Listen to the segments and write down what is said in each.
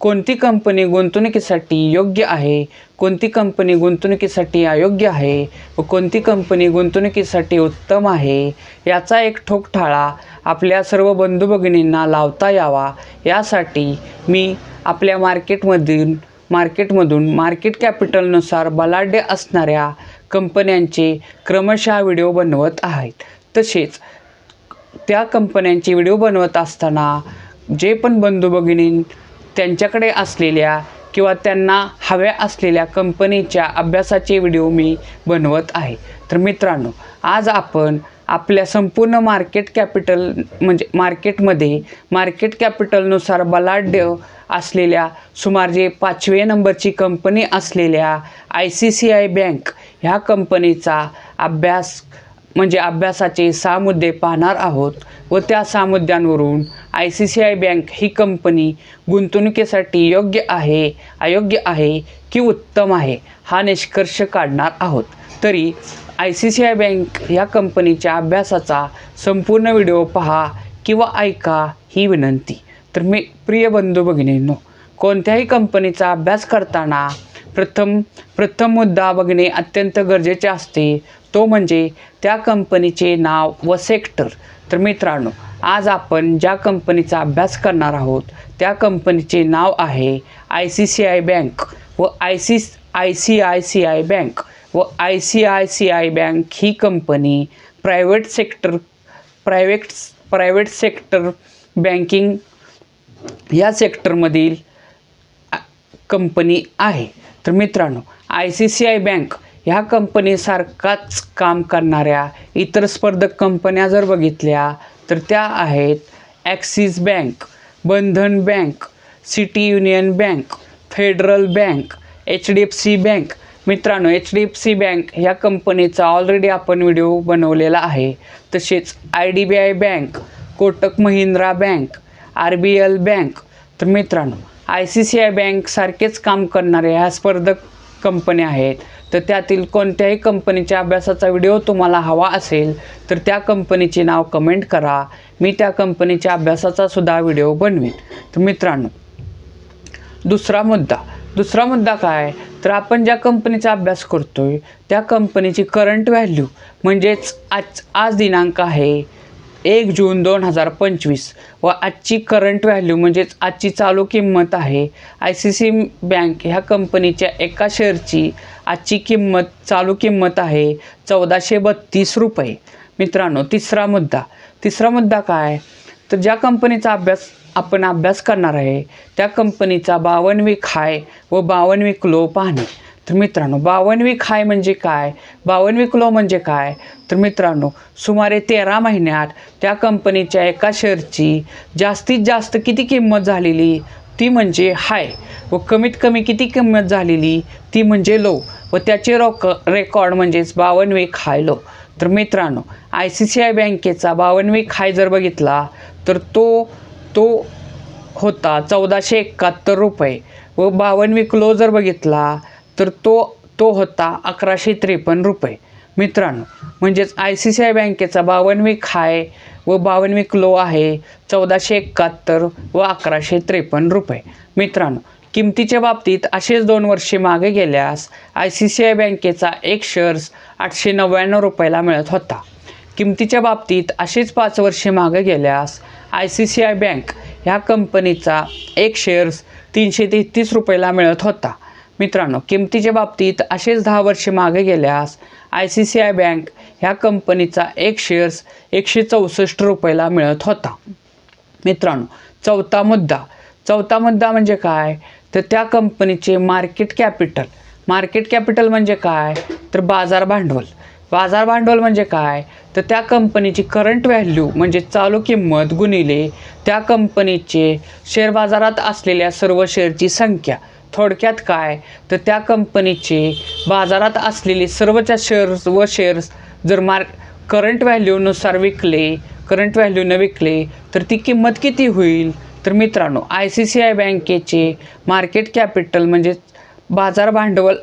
कोणती कंपनी गुंतवणुकीसाठी योग्य आहे? कोणती कंपनी गुंतवणुकीसाठी अयोग्य आहे? व कोणती कंपनी गुंतवणुकीसाठी उत्तम आहे? याचा एक ठोकठाळा आपल्या सर्व बंधू भगिनींना लावता यावा. यासाठी मी आपल्या मार्केटमधून मार्केटमधून मार्केट कॅपिटलनुसार बलाढ्य असणाऱ्या कंपन्यांचे क्रमशः व्हिडिओ बनवत आहेत. तसेच त्या कंपन्यांचे व्हिडिओ बनवत असताना जे पण बंधू भगिनी त्यांच्याकडे असलेल्या किंवा त्यांना हव्या असलेल्या कंपनीच्या अभ्यासाचे व्हिडिओ मी बनवत आहे. तर मित्रांनो आज आपण आपल्या संपूर्ण मार्केट कॅपिटल म्हणजे मार्केटमध्ये मार्केट कॅपिटलनुसार बलाढ्य असलेल्या सुमारे पाचवे नंबरची कंपनी असलेल्या I C C I bank ह्या कंपनीचा अभ्यास म्हणजे अभ्यासाचे सहा मुद्दे पाहणार आहोत व त्या सहा मुद्द्यांवरून I C C I bank he company गुंतवणुकीसाठी योग्य आहे अयोग्य आहे की उत्तम आहे हा निष्कर्ष काढणार आहोत. तरी I C C I bank ह्या कंपनीच्या अभ्यासाचा संपूर्ण व्हिडिओ पहा किंवा ऐका ही विनंती. तर मी प्रिय बंधू भगिनींनो कोणत्याही कंपनीचा अभ्यास करताना प्रथम प्रथम मुद्दा बघणे अत्यंत गरजेचे असते. तो म्हणजे त्या कंपनीचे नाव व सेक्टर तर मित्रांनो आज आपण ज्या कंपनीचा अभ्यास करणार आहोत त्या कंपनीचे नाव आहे I C C I bank व I C I C I C I bank व I C I C I bank he company private sector private private sector banking या सेक्टरमधील कंपनी आहे. तर मित्रांनो I C C I bank ह्या कंपनीसारखाच काम करणाऱ्या इतर स्पर्धक कंपन्या जर बघितल्या तर त्या आहेत Axis bank Bandhan bank City Union bank Federal bank H D F C bank. मित्रांनो H D F C bank ह्या कंपनीचा ऑलरेडी आपण व्हिडिओ बनवलेला आहे. तसेच I D B I bank Kotak Mahindra bank R B L bank. तर मित्रांनो I C C I बँकसारखेच काम करणाऱ्या ह्या स्पर्धक कंपन्या आहेत तर त्यातील कोणत्याही कंपनीच्या अभ्यासाचा व्हिडिओ तुम्हाला हवा असेल तर त्या कंपनीचे नाव कमेंट करा. मी त्या कंपनीच्या अभ्यासाचा सुद्धा व्हिडिओ बनवेन. तर मित्रांनो दुसरा मुद्दा. दुसरा मुद्दा काय? तर आपण ज्या कंपनीचा अभ्यास करतोय त्या कंपनीची करंट व्हॅल्यू म्हणजेच आज आज दिनांक आहे. एक जून दोन हजार पंचवीस. व आजची करंट व्हॅल्यू म्हणजेच आजची चालू किंमत आहे. आय सी सी बँक ह्या कंपनीच्या एका शेअरची आजची किंमत चालू किंमत आहे चौदाशे बत्तीस रुपये. मित्रांनो तिसरा मुद्दा. तिसरा मुद्दा काय? तर ज्या कंपनीचा अभ्यास आपण अभ्यास करणार आहे त्या कंपनीचा बावनवी खाय व बावनवी क्लो पाहणे. तर मित्रांनो बावनवी खाय म्हणजे काय? बावनवी क्लो म्हणजे काय? तर मित्रांनो सुमारे तेरा महिन्यात त्या कंपनीच्या एका शेअरची जास्तीत जास्त किती किंमत झालेली? ती म्हणजे हाय. व कमीत कमी किती किंमत झालेली? ती म्हणजे लो व त्याचे रोक रेकॉर्ड म्हणजेच बावनवी खाय लो तर मित्रांनो आय सी सी आय बँकेचा बावनवी खाय जर बघितला तर तो तो होता चौदाशे एकाहत्तर रुपये. व बावनवी क्लो जर बघितला तर तो तो होता अकराशे त्रेपन्न रुपये. मित्रांनो म्हणजेच आय सी सी आय बँकेचा बावनवी हाय व बावनवी लो आहे चौदाशे एकाहत्तर व अकराशे त्रेपन्न रुपये. मित्रांनो किमतीच्या बाबतीत असेच दोन वर्षे मागे गेल्यास आय सी सी आय बँकेचा एक शेअर्स आठशे नव्याण्णव रुपयाला मिळत होता. किमतीच्या बाबतीत असेच पाच वर्षे मागे गेल्यास I C C I bank ह्या कंपनीचा एक शेअर्स तीनशे तेहतीस रुपयाला मिळत होता. मित्रांनो किमतीच्या बाबतीत असेच दहा वर्षे मागे गेल्यास I C C I bank ह्या कंपनीचा एक शेअर्स एकशे चौसष्ट रुपयाला मिळत होता. मित्रांनो चौथा मुद्दा. चौथा मुद्दा म्हणजे काय? तर त्या कंपनीचे मार्केट कॅपिटल मार्केट कॅपिटल म्हणजे काय? तर बाजार भांडवल. बाजार भांडवल म्हणजे काय? तर त्या कंपनीची करंट व्हॅल्यू म्हणजे चालू किंमत गुणिले त्या कंपनीचे शेअर बाजारात असलेल्या सर्व शेअरची संख्या. थोडक्यात काय? तर त्या कंपनीचे बाजारात असलेली सर्वच्या शेअर्स व शेअर्स जर मार्क करंट व्हॅल्यूनुसार विकले करंट व्हॅल्यूनं विकले तर ती किंमत किती होईल? तर मित्रांनो आय सी सी आय बँकेचे मार्केट कॅपिटल म्हणजे बाजार भांडवल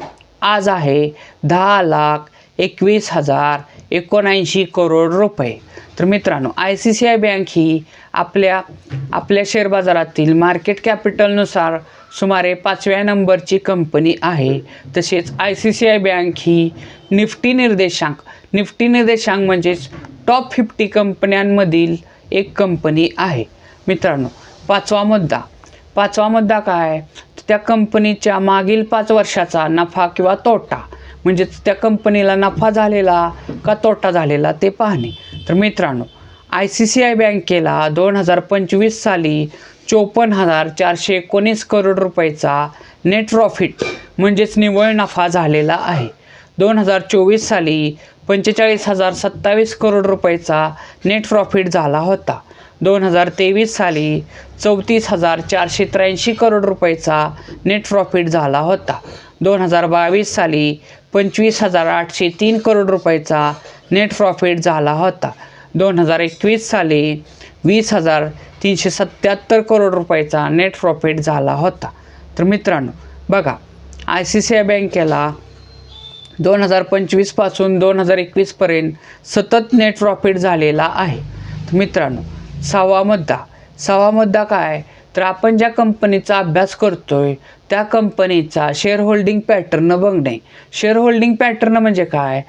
आज आहे दहा लाख एकवीस हजार एकोणऐंशी करोड रुपये. तर मित्रांनो I C C I bank ही आपल्या आपल्या शेअर बाजारातील मार्केट कॅपिटलनुसार सुमारे पाचव्या नंबरची कंपनी आहे. तसेच I C C I bank ही निफ्टी निर्देशांक निफ्टी निर्देशांक म्हणजेच टॉप फिफ्टी कंपन्यांमधील एक कंपनी आहे. मित्रांनो पाचवा मुद्दा. पाचवा मुद्दा काय? त्या कंपनीच्या मागील पाच वर्षाचा नफा किंवा तोटा. म्हणजेच त्या कंपनीला नफा झालेला का तोटा झालेला ते पाहणे. तर मित्रांनो आय सी सी आय बँकेला दोन हजार पंचवीस साली चोपन्न हजार चारशे एकोणीस करोड रुपयाचा नेट प्रॉफिट म्हणजेच निव्वळ नफा झालेला आहे. दोन हजार चोवीस साली पंचेचाळीस हजार सत्तावीस करोड रुपयाचा नेट प्रॉफिट झाला होता. दोन हजार तेवीस साली चौतीस हजार चारशे त्र्याऐंशी करोड रुपयाचा नेट प्रॉफिट झाला होता. दोन हजार बावीस साली पंचवीस हजार आठशे तीन करोड रुपयाचा नेट प्रॉफिट झाला होता. दोन हजार एकवीस साली वीस हजार तीनशे सत्त्याहत्तर करोड रुपयाचा नेट प्रॉफिट झाला होता. तर मित्रांनो बघा आय सी सी आय बँकेला दोन हजार पंचवीसपासून दोन हजार एकवीसपर्यंत सतत नेट प्रॉफिट झालेला आहे. तर मित्रांनो सहावा मुद्दा. सहावा मुद्दा काय? तर आपण ज्या कंपनीचा अभ्यास करतोय त्या कंपनीचा शेअर होल्डिंग पॅटर्न बघणे. शेअर होल्डिंग पॅटर्न म्हणजे काय?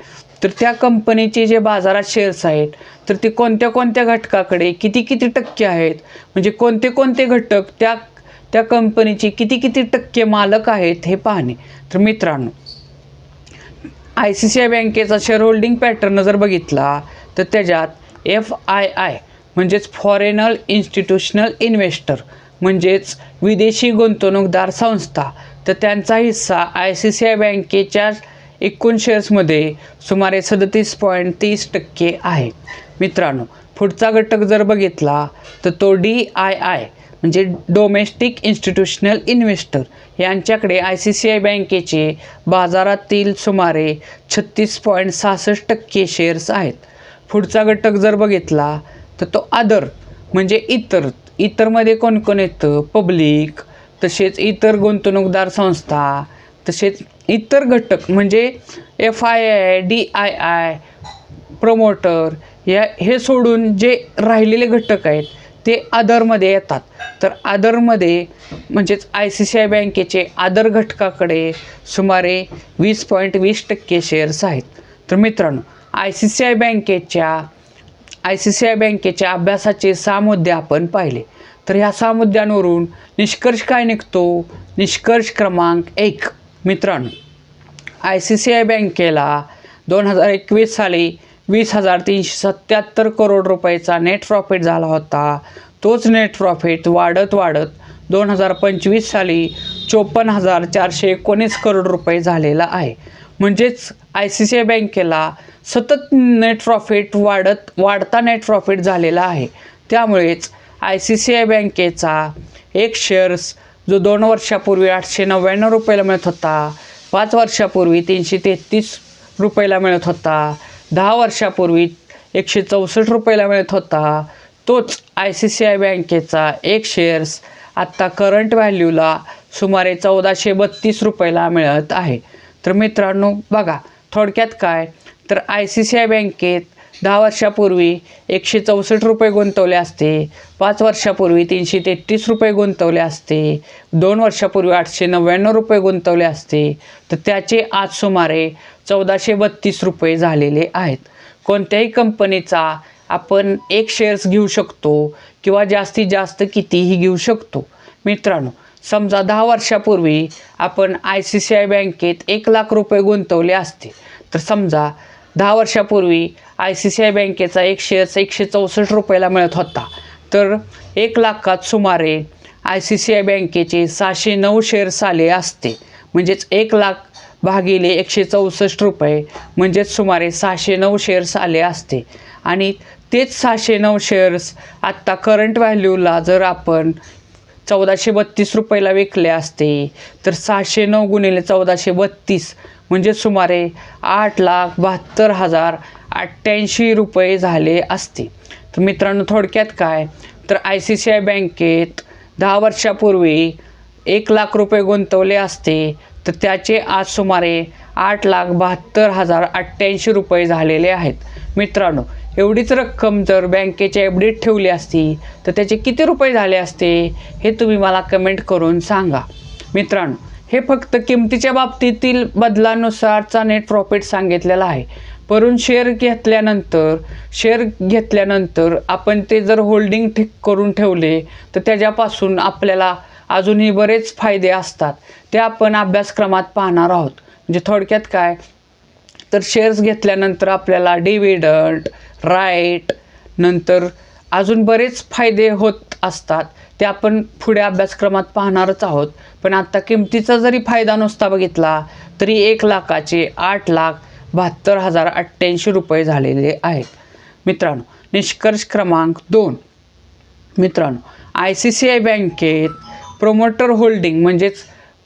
तर त्या कंपनीचे जे बाजारात शेअर्स आहेत तर ते कोणत्या कोणत्या घटकाकडे किती किती टक्के आहेत? म्हणजे कोणते कोणते घटक त्या त्या कंपनीचे किती किती टक्के मालक आहेत हे पाहणे. तर मित्रांनो आय सी सी आय बँकेचा शेअर होल्डिंग पॅटर्न जर बघितला तर त्याच्यात एफ आय आय म्हणजेच फॉरेनल इन्स्टिट्यूशनल इन्व्हेस्टर म्हणजेच विदेशी गुंतवणूकदार संस्था. तर त्यांचा हिस्सा आय सी सी आय बँकेच्या एकूण शेअर्समध्ये सुमारे सदतीस पॉईंट तीस टक्के आहे. मित्रांनो पुढचा घटक जर बघितला तर तो डी आय आय म्हणजे डोमेस्टिक इन्स्टिट्यूशनल इन्व्हेस्टर यांच्याकडे आय सी सी आय बँकेचे बाजारातील सुमारे छत्तीस पॉईंट सहासष्ट टक्के शेअर्स आहेत. पुढचा घटक जर बघितला तर तो आदर म्हणजे इतर इतरमध्ये कोण कोण येतं? पब्लिक तसेच इतर गुंतवणूकदार संस्था तसेच इतर घटक म्हणजे F I I D I I promoter या हे सोडून जे राहिलेले घटक आहेत ते आदरमध्ये येतात. तर आदरमध्ये म्हणजेच आय सी सी आय बँकेचे आदर घटकाकडे सुमारे वीस पॉईंट वीस टक्के शेअर्स आहेत. तर मित्रांनो आय सी सी आय बँकेच्या आय सी सी आय बँकेच्या अभ्यासाचे सहा मुद्दे आपण पाहिले. तर ह्या सहा मुद्द्यांवरून निष्कर्ष काय निघतो? निष्कर्ष क्रमांक एक मित्रांनो. आय सी सी आय बँकेला दोन हजार एकवीस साली वीस हजार तीनशे सत्त्याहत्तर करोड रुपयाचा नेट प्रॉफिट झाला होता. तोच नेट प्रॉफिट वाढत वाढत दोन हजार पंचवीस साली चोपन्न हजार चारशे एकोणीस करोड रुपये झालेला आहे. म्हणजेच आय सी सी आय बँकेला सतत नेट प्रॉफिट वाढत वाढता नेट प्रॉफिट झालेला आहे. त्यामुळेच आय सी सी आय बँकेचा एक शेअर्स जो दोन वर्षापूर्वी आठशे नव्याण्णव रुपयाला मिळत होता पाच वर्षापूर्वी तीनशे तेहतीस रुपयाला मिळत होता दहा वर्षापूर्वी एकशे चौसष्ट रुपयाला मिळत होता तोच आय सी सी आय बँकेचा एक शेअर्स आत्ता करंट व्हॅल्यूला सुमारे चौदाशे बत्तीस रुपयाला मिळत आहे. तर मित्रांनो बघा थोडक्यात काय? तर आय सी सी आय बँकेत दहा वर्षापूर्वी एकशे चौसष्ट रुपये गुंतवले असते. पाच वर्षापूर्वी तीनशे तेहतीस रुपये गुंतवले असते. दोन वर्षापूर्वी आठशे नव्याण्णव रुपये गुंतवले असते. तर त्याचे आज सुमारे चौदाशे बत्तीस रुपये झालेले आहेत. कोणत्याही कंपनीचा आपण एक शेअर्स घेऊ शकतो किंवा जास्तीत जास्त कितीही घेऊ शकतो. मित्रांनो समजा दहा वर्षापूर्वी आपण आय सी सी आय बँकेत एक लाख रुपये गुंतवले असते. तर समजा दहा वर्षापूर्वी आय सी सी आय बँकेचा एक शेअर्स एकशे चौसष्ट रुपयाला मिळत होता. तर एक लाखात सुमारे आय सी सी आय बँकेचे सहाशे नऊ शेअर्स आले असते. म्हणजेच एक लाख भागिले एकशे चौसष्ट रुपये म्हणजेच सुमारे सहाशे नऊ शेअर्स आले असते. आणि तेच सहाशे नऊ शेअर्स आत्ता करंट व्हॅल्यूला जर आपण चौदाशे बत्तीस रुपयाला विकले असते तर सहाशे नऊ गुणिले चौदाशे बत्तीस म्हणजे सुमारे आठ लाख बहात्तर हजार अठ्ठ्याऐंशी रुपये झाले असते. तर मित्रांनो थोडक्यात काय? तर आय सी सी आय बँकेत दहा वर्षापूर्वी एक लाख रुपये गुंतवले असते. तर त्याचे आज सुमारे आठ लाख बहात्तर हजार अठ्ठ्याऐंशी रुपये झालेले आहेत. मित्रांनो एवढीच रक्कम जर बँकेच्या एफडीत ठेवली असती तर त्याचे किती रुपये झाले असते हे तुम्ही मला कमेंट करून सांगा. मित्रांनो हे फक्त किमतीच्या बाबतीतील बदलानुसारचा नेट प्रॉफिट सांगितलेला आहे. परंतु शेअर घेतल्यानंतर शेअर घेतल्यानंतर आपण ते जर होल्डिंग ठीक करून ठेवले तर त्याच्यापासून आपल्याला अजूनही बरेच फायदे असतात. ते आपण अभ्यासक्रमात पाहणार आहोत. म्हणजे थोडक्यात काय? तर शेअर्स घेतल्यानंतर आपल्याला डिव्हिडंट राईट नंतर अजून बरेच फायदे होत असतात. ते आपण पुढे अभ्यासक्रमात पाहणारच आहोत. पण आत्ता किमतीचा जरी फायदा नुसता बघितला तरी एक लाखाचे आठ लाख बहात्तर हजार अठ्ठ्याऐंशी रुपये झालेले आहेत. मित्रांनो निष्कर्ष क्रमांक दोन. मित्रांनो आय सी सी आय बँकेत प्रोमोटर होल्डिंग म्हणजेच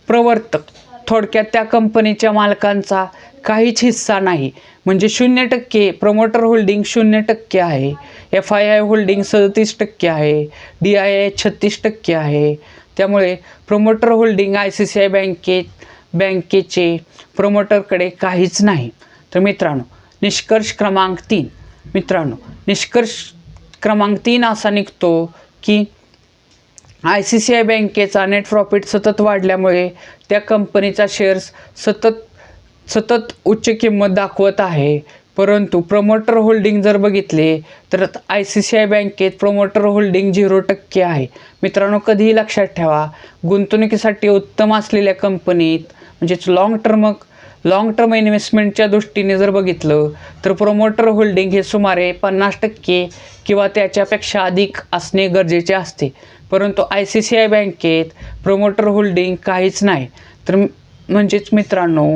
प्रवर्तक थोडक्यात त्या कंपनीच्या मालकांचा काहीच हिस्सा नाही. म्हणजे शून्य टक्के प्रमोटर होल्डिंग शून्य टक्के आहे. एफ आय आय होल्डिंग सदतीस टक्के आहे. डी आय आय छत्तीस टक्के आहे. त्यामुळे promoter holding I C C I बँकेत बँकेचे प्रमोटरकडे काहीच नाही. तर मित्रांनो निष्कर्ष क्रमांक तीन. मित्रांनो निष्कर्ष क्रमांक तीन असा निघतो की आय सी सी आय बँकेचा नेट प्रॉफिट सतत वाढल्यामुळे त्या कंपनीचा शेअर्स सतत सतत उच्च किंमत दाखवत आहे. परंतु प्रमोटर होल्डिंग जर बघितले तर आय सी सी आय बँकेत प्रमोटर होल्डिंग झिरो टक्के आहे. मित्रांनो कधीही लक्षात ठेवा गुंतवणुकीसाठी उत्तम असलेल्या कंपनीत म्हणजेच लाँग टर्म लाँग टर्म इन्व्हेस्टमेंटच्या दृष्टीने जर बघितलं तर प्रोमोटर होल्डिंग हे सुमारे पन्नास टक्के किंवा त्याच्यापेक्षा अधिक असणे गरजेचे असते. परंतु आय सी सी आय बँकेत प्रोमोटर होल्डिंग काहीच नाही. तर म्हणजेच मित्रांनो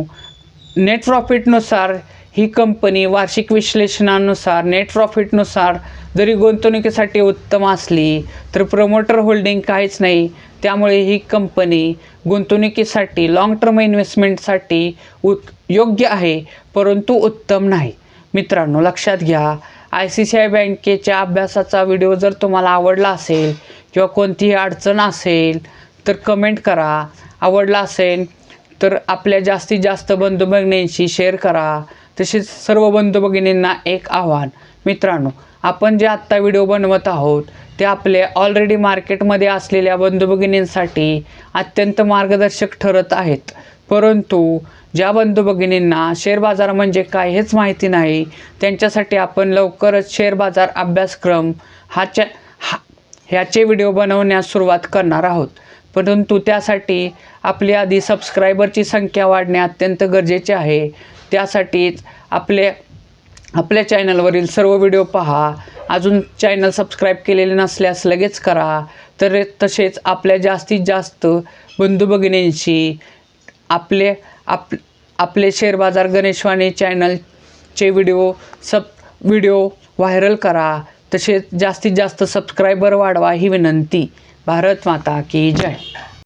नेट प्रॉफिटनुसार ही कंपनी वार्षिक विश्लेषणानुसार नेट प्रॉफिटनुसार जरी गुंतवणुकीसाठी उत्तम असली तर प्रमोटर होल्डिंग काहीच नाही. त्यामुळे ही कंपनी गुंतवणुकीसाठी लाँग टर्म इन्व्हेस्टमेंटसाठी उ योग्य आहे परंतु उत्तम नाही. मित्रांनो लक्षात घ्या आय सी सी आय बँकेच्या अभ्यासाचा व्हिडिओ जर तुम्हाला आवडला असेल किंवा कोणतीही अडचण असेल तर कमेंट करा. आवडला असेल तर आपल्या जास्तीत जास्त बंधू भगिनींशी शेअर करा. तसेच सर्व बंधू भगिनींना एक आव्हान. मित्रांनो आपण जे आत्ता व्हिडिओ बनवत आहोत ते आपले ऑलरेडी मार्केटमध्ये असलेल्या बंधू भगिनींसाठी अत्यंत मार्गदर्शक ठरत आहेत. परंतु ज्या बंधू भगिनींना शेअर बाजार म्हणजे काय हेच माहिती नाही त्यांच्यासाठी आपण लवकरच शेअर बाजार अभ्यासक्रम हा च्या हा ह्याचे व्हिडिओ बनवण्यास सुरुवात करणार आहोत. परंतु त्यासाठी आपली आधी सबस्क्रायबरची संख्या वाढणे अत्यंत गरजेचे आहे. त्यासाठीच आपले आपल्या चॅनलवरील सर्व व्हिडिओ पहा. अजून चॅनल सबस्क्राईब केलेले नसल्यास लगेच करा. तर तसेच आपल्या जास्तीत जास्त बंधू भगिनींशी आपले आप आपले शेअर बाजार गणेशवाणी चॅनलचे व्हिडिओ सब व्हिडिओ व्हायरल करा. तसेच जास्तीत जास्त सबस्क्रायबर वाढवा ही विनंती. भारत माता की जय.